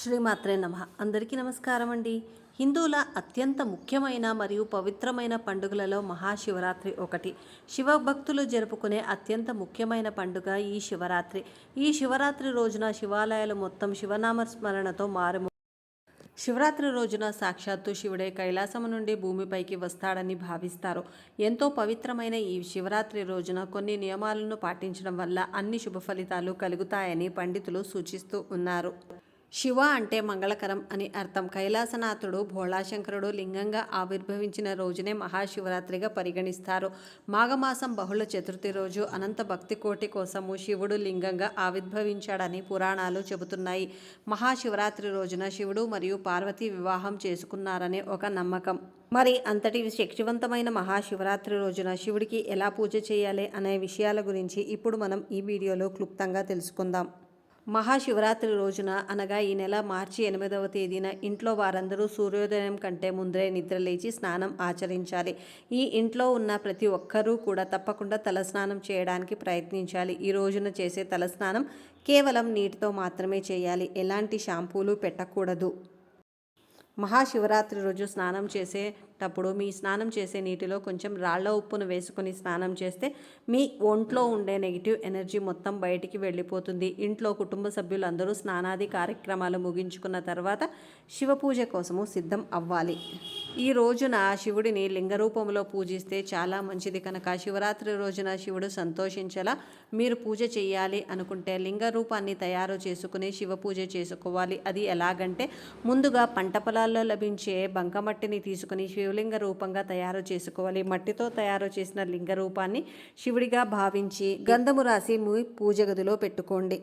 శ్రీమాత్రే నమ. అందరికీ నమస్కారం అండి. హిందువుల అత్యంత ముఖ్యమైన మరియు పవిత్రమైన పండుగలలో మహాశివరాత్రి ఒకటి. శివభక్తులు జరుపుకునే అత్యంత ముఖ్యమైన పండుగ ఈ శివరాత్రి. ఈ శివరాత్రి రోజున శివాలయాలు మొత్తం శివనామ స్మరణతో మారుము శివరాత్రి రోజున సాక్షాత్తు శివుడే కైలాసము నుండి భూమిపైకి వస్తాడని భావిస్తారు. ఎంతో పవిత్రమైన ఈ శివరాత్రి రోజున కొన్ని నియమాలను పాటించడం వల్ల అన్ని శుభ ఫలితాలు కలుగుతాయని పండితులు సూచిస్తూ ఉన్నారు. శివ అంటే మంగళకరం అని అర్థం. కైలాసనాథుడు భోళాశంకరుడు లింగంగా ఆవిర్భవించిన రోజునే మహాశివరాత్రిగా పరిగణిస్తారు. మాఘమాసం బహుళ చతుర్థి రోజు అనంత భక్తి కోటి కోసము శివుడు లింగంగా ఆవిర్భవించాడని పురాణాలు చెబుతున్నాయి. మహాశివరాత్రి రోజున శివుడు మరియు పార్వతి వివాహం చేసుకున్నారనే ఒక నమ్మకం. మరి అంతటి శక్తివంతమైన మహాశివరాత్రి రోజున శివుడికి ఎలా పూజ చేయాలి అనే విషయాల గురించి ఇప్పుడు మనం ఈ వీడియోలో క్లుప్తంగా తెలుసుకుందాం. మహాశివరాత్రి రోజున అనగా ఈ నెల మార్చి ఎనిమిదవ తేదీన ఇంట్లో వారందరూ సూర్యోదయం కంటే ముందరే నిద్రలేచి స్నానం ఆచరించాలి. ఈ ఇంట్లో ఉన్న ప్రతి ఒక్కరూ కూడా తప్పకుండా తలస్నానం చేయడానికి ప్రయత్నించాలి. ఈ రోజున చేసే తలస్నానం కేవలం నీటితో మాత్రమే చేయాలి. ఎలాంటి షాంపూలు పెట్టకూడదు. మహాశివరాత్రి రోజు స్నానం చేసేటప్పుడు మీ స్నానం చేసే నీటిలో కొంచెం రాళ్ళ ఉప్పును వేసుకొని స్నానం చేస్తే మీ ఒంట్లో ఉండే నెగిటివ్ ఎనర్జీ మొత్తం బయటికి వెళ్ళిపోతుంది. ఇంట్లో కుటుంబ సభ్యులందరూ స్నానాది కార్యక్రమాలు ముగించుకున్న తర్వాత శివ పూజ కోసము సిద్ధం అవ్వాలి. ఈ రోజున శివుడిని లింగ రూపంలో పూజిస్తే చాలా మంచిది కనుక శివరాత్రి రోజున శివుడు సంతోషించేలా మీరు పూజ చేయాలి అనుకుంటే లింగ రూపాన్ని తయారు చేసుకుని శివ పూజ చేసుకోవాలి. అది ఎలాగంటే ముందుగా పంట పొలాల్లో లభించే బంకమట్టిని తీసుకుని శివలింగ రూపంగా తయారు చేసుకోవాలి. మట్టితో తయారు చేసిన లింగ రూపాన్ని శివుడిగా భావించి గంధము రాసి పూజ గదిలో పెట్టుకోండి.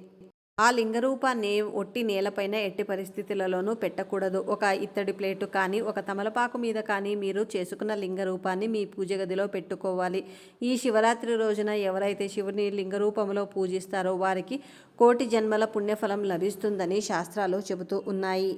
ఆ లింగ రూపాన్ని ఒట్టి నేలపైన ఎట్టి పరిస్థితులలోనూ పెట్టకూడదు. ఒక ఇత్తడి ప్లేటు కానీ ఒక తమలపాకు మీద కానీ మీరు చేసుకున్న లింగ రూపాన్ని మీ పూజ గదిలో పెట్టుకోవాలి. ఈ శివరాత్రి రోజున ఎవరైతే శివుని లింగ రూపంలో పూజిస్తారో వారికి కోటి జన్మల పుణ్యఫలం లభిస్తుందని శాస్త్రాలు చెబుతూ ఉన్నాయి.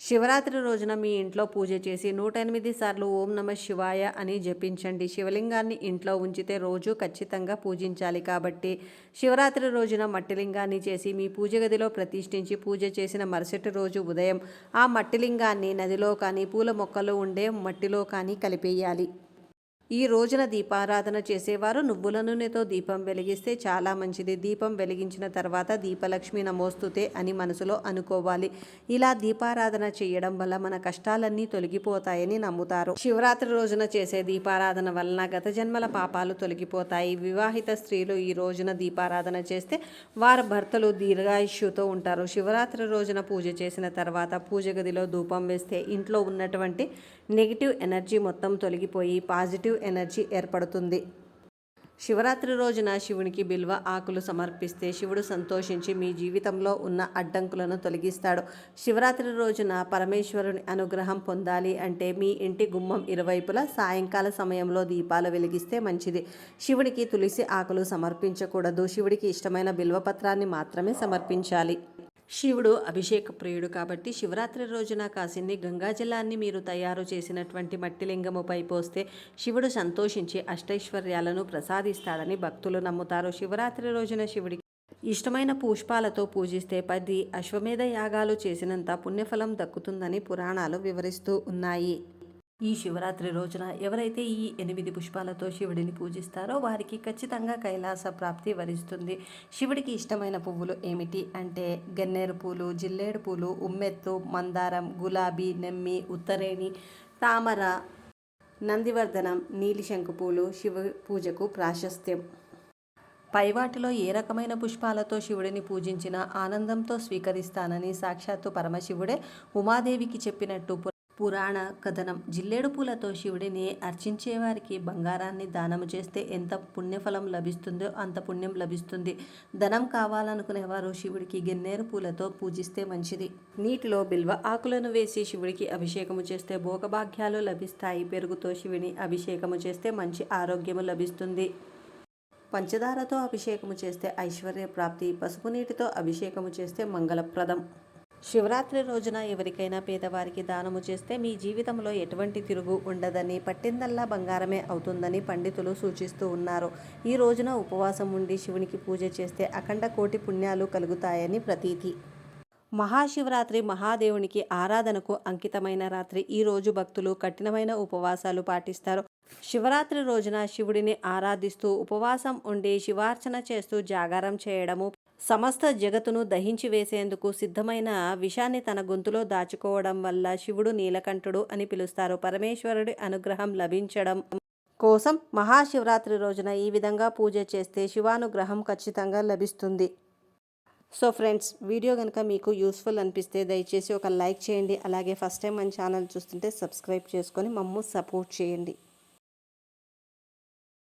శివరాత్రి రోజున మీ ఇంట్లో పూజ చేసి నూట ఎనిమిది సార్లు ఓం నమ శివాయ అని జపించండి. శివలింగాన్ని ఇంట్లో ఉంచితే రోజు ఖచ్చితంగా పూజించాలి కాబట్టి శివరాత్రి రోజున మట్టిలింగాన్ని చేసి మీ పూజ గదిలో ప్రతిష్ఠించి పూజ చేసిన మరుసటి రోజు ఉదయం ఆ మట్టిలింగాన్ని నదిలో కానీ పూల మొక్కలు ఉండే మట్టిలో కానీ కలిపేయాలి. ఈ రోజున దీపారాధన చేసేవారు నువ్వుల నూనెతో దీపం వెలిగిస్తే చాలా మంచిది. దీపం వెలిగించిన తర్వాత దీపలక్ష్మి నమోస్తుతే అని మనసులో అనుకోవాలి. ఇలా దీపారాధన చేయడం వల్ల మన కష్టాలన్నీ తొలగిపోతాయని నమ్ముతారు. శివరాత్రి రోజున చేసే దీపారాధన వలన గత జన్మల పాపాలు తొలగిపోతాయి. వివాహిత స్త్రీలు ఈ రోజున దీపారాధన చేస్తే వారి భర్తలు దీర్ఘాయుష్యుతో ఉంటారు. శివరాత్రి రోజున పూజ చేసిన తర్వాత పూజ గదిలో ధూపం వేస్తే ఇంట్లో ఉన్నటువంటి నెగిటివ్ ఎనర్జీ మొత్తం తొలగిపోయి పాజిటివ్ ఎనర్జీ ఏర్పడుతుంది. శివరాత్రి రోజున శివునికి బిల్వ ఆకులు సమర్పిస్తే శివుడు సంతోషించి మీ జీవితంలో ఉన్న అడ్డంకులను తొలగిస్తాడు. శివరాత్రి రోజున పరమేశ్వరుని అనుగ్రహం పొందాలి అంటే మీ ఇంటి గుమ్మం ఇరువైపులా సాయంకాల సమయంలో దీపాలు వెలిగిస్తే మంచిది. శివుడికి తులసి ఆకులు సమర్పించకూడదు. శివుడికి ఇష్టమైన బిల్వపత్రాన్ని మాత్రమే సమర్పించాలి. శివుడు అభిషేక ప్రియుడు కాబట్టి శివరాత్రి రోజున కాసిన్ని గంగాజలాన్ని మీరు తయారు చేసినటువంటి మట్టిలింగముపై పోస్తే శివుడు సంతోషించి అష్టైశ్వర్యాలను ప్రసాదిస్తాడని భక్తులు నమ్ముతారు. శివరాత్రి రోజున శివుడికి ఇష్టమైన పుష్పాలతో పూజిస్తే పది అశ్వమేధ యాగాలు చేసినంత పుణ్యఫలం దక్కుతుందని పురాణాలు వివరిస్తూ ఉన్నాయి. ఈ శివరాత్రి రోజున ఎవరైతే ఈ ఎనిమిది పుష్పాలతో శివుడిని పూజిస్తారో వారికి ఖచ్చితంగా కైలాస ప్రాప్తి వరిస్తుంది. శివుడికి ఇష్టమైన పువ్వులు ఏమిటి అంటే గన్నేరు పూలు జిల్లేడు పూలు ఉమ్మెత్తు మందారం గులాబీ నెమ్మి ఉత్తరేణి తామర నందివర్ధనం నీలిశంకు పూలు శివ పూజకు ప్రాశస్త్యం. పైవాటిలో ఏ రకమైన పుష్పాలతో శివుడిని పూజించినా ఆనందంతో స్వీకరిస్తానని సాక్షాత్తు పరమశివుడే ఉమాదేవికి చెప్పినట్టు పురాణ కథనం. జిల్లేడు పూలతో శివుడిని అర్చించేవారికి బంగారాన్ని దానము చేస్తే ఎంత పుణ్యఫలం లభిస్తుందో అంత పుణ్యం లభిస్తుంది. ధనం కావాలనుకునేవారు శివుడికి గిన్నేరు పూలతో పూజిస్తే మంచిది. నీటిలో బిల్వ ఆకులను వేసి శివుడికి అభిషేకము చేస్తే భోగభాగ్యాలు లభిస్తాయి. పెరుగుతో శివుని అభిషేకము చేస్తే మంచి ఆరోగ్యము లభిస్తుంది. పంచదారతో అభిషేకము చేస్తే ఐశ్వర్య ప్రాప్తి. పసుపు నీటితో అభిషేకము చేస్తే మంగళప్రదం. శివరాత్రి రోజున ఎవరికైనా పేదవారికి దానము చేస్తే మీ జీవితంలో ఎటువంటి తిరుగు ఉండదని పట్టిందల్లా బంగారమే అవుతుందని పండితులు సూచిస్తూ ఉన్నారు. ఈ రోజున ఉపవాసం ఉండి శివునికి పూజ చేస్తే అఖండ కోటి పుణ్యాలు కలుగుతాయని ప్రతీతి. మహాశివరాత్రి మహాదేవునికి ఆరాధనకు అంకితమైన రాత్రి. ఈ రోజు భక్తులు కఠినమైన ఉపవాసాలు పాటిస్తారు. శివరాత్రి రోజున శివుడిని ఆరాధిస్తూ ఉపవాసం ఉండి శివార్చన చేస్తూ జాగారం చేయడము సమస్త జగతును దహించి వేసేందుకు సిద్ధమైన విషాన్ని తన గొంతులో దాచుకోవడం వల్ల శివుడు నీలకంఠుడు అని పిలుస్తారు. పరమేశ్వరుడి అనుగ్రహం లభించడం కోసం మహాశివరాత్రి రోజున ఈ విధంగా పూజ చేస్తే శివానుగ్రహం ఖచ్చితంగా లభిస్తుంది. సో ఫ్రెండ్స్ వీడియో కనుక మీకు యూస్ఫుల్ అనిపిస్తే దయచేసి ఒక లైక్ చేయండి. అలాగే ఫస్ట్ టైం మన ఛానల్ చూస్తుంటే సబ్స్క్రైబ్ చేసుకొని మమ్ము సపోర్ట్ చేయండి.